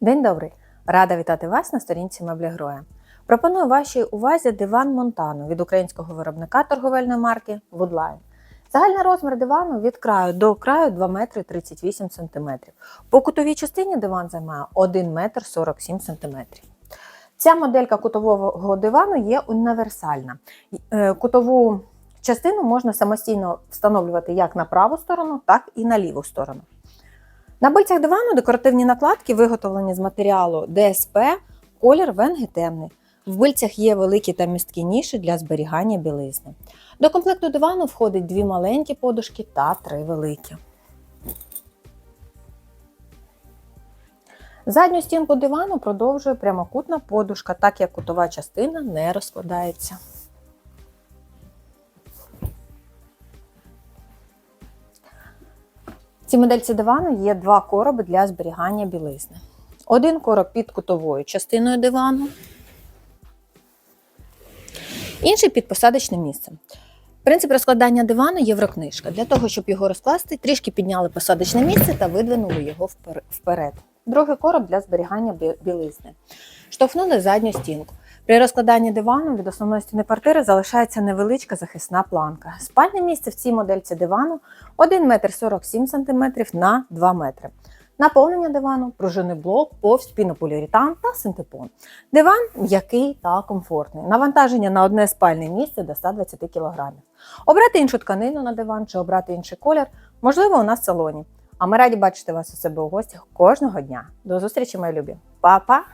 День добрий! Рада вітати вас на сторінці Меблі Гроя. Пропоную вашій увазі диван Монтану від українського виробника торговельної марки Woodline. Загальний розмір дивану від краю до краю 2 метри 38 см. По кутовій частині диван займає 1 метр 47 см. Ця моделька кутового дивану є універсальна. Е, Кутову частину можна самостійно встановлювати як на праву сторону, так і на ліву сторону. На бильцях дивану декоративні накладки виготовлені з матеріалу ДСП, колір венги темний. В бильцях є великі та місткі ніші для зберігання білизни. До комплекту дивану входить дві маленькі подушки та три великі. Задню стінку дивану продовжує прямокутна подушка, так як кутова частина не розкладається. Цій модельці дивану є два короби для зберігання білизни. Один короб під кутовою частиною дивану, інший під посадочним місцем. Принцип розкладання дивану єврокнижка. Для того, щоб його розкласти, трішки підняли посадочне місце та видвинули його вперед. Другий короб для зберігання білизни. Штовхнули задню стінку. При розкладанні дивану від основної стіни квартири залишається невеличка захисна планка. Спальне місце в цій модельці дивану 1 метр 47 см на 2 метри. Наповнення дивану, пружинний блок, повз, пінополіуретан та синтепон. Диван м'який та комфортний. Навантаження на одне спальне місце до 120 кг. Обрати іншу тканину на диван чи обрати інший колір можливо у нас в салоні. А ми раді бачити вас у себе у гостях кожного дня. До зустрічі, мої любі. Па-па!